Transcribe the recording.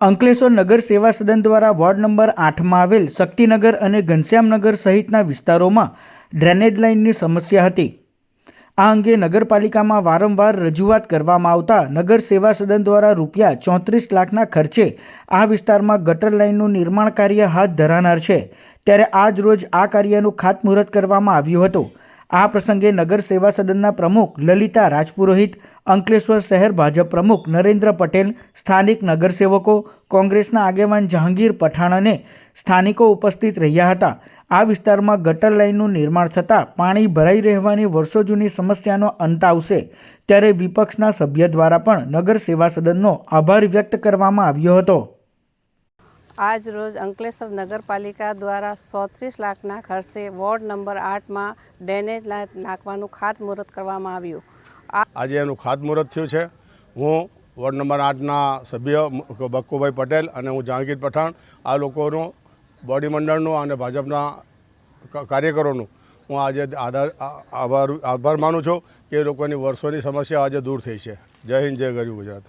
અંકલેશ્વર નગર સેવા સદન દ્વારા વોર્ડ નંબર આઠમાં આવેલ શક્તિનગર અને ઘનશ્યામનગર સહિતના વિસ્તારોમાં ડ્રેનેજ લાઇનની સમસ્યા હતી. આ અંગે નગરપાલિકામાં વારંવાર રજૂઆત કરવામાં આવતા નગર સેવા સદન દ્વારા રૂપિયા ચોત્રીસ લાખના ખર્ચે આ વિસ્તારમાં ગટર લાઇનનું નિર્માણ કાર્ય હાથ ધરાનાર છે. ત્યારે આજ રોજ આ કાર્યનું ખાતમુહૂર્ત કરવામાં આવ્યું હતું. આ પ્રસંગે નગર સેવા સદનના પ્રમુખ લલિતા રાજપુરોહિત, અંકલેશ્વર શહેર ભાજપ પ્રમુખ નરેન્દ્ર પટેલ, સ્થાનિક નગરસેવકો, કોંગ્રેસના આગેવાન જહાંગીર પઠાણ અને સ્થાનિકો ઉપસ્થિત રહ્યા હતા. આ વિસ્તારમાં ગટર લાઇનનું નિર્માણ થતાં પાણી ભરાઈ રહેવાની વર્ષો જૂની સમસ્યાનો અંત આવશે. ત્યારે વિપક્ષના સભ્ય દ્વારા પણ નગર સેવા સદનનો આભાર વ્યક્ત કરવામાં આવ્યો હતો. આજ રોજ અંકલેશ્વર નગરપાલિકા દ્વારા સોત્રીસ લાખના ખર્ચે વોર્ડ નંબર આઠમાં ડેનેજ નાખવાનું ખાતમુહૂર્ત કરવામાં આવ્યું. આજે એનું ખાતમુહૂર્ત થયું છે. હું વોર્ડ નંબર આઠના સભ્ય બક્કુભાઈ પટેલ અને હું જહાંગીર પઠાણ, આ લોકોનું બોડી મંડળનું અને ભાજપના કાર્યકરોનું હું આજે આધાર આભાર આભાર માનું છું કે એ લોકોની વર્ષોની સમસ્યા આજે દૂર થઈ છે. જય હિન્દ, જય ગરીબ ગુજરાત.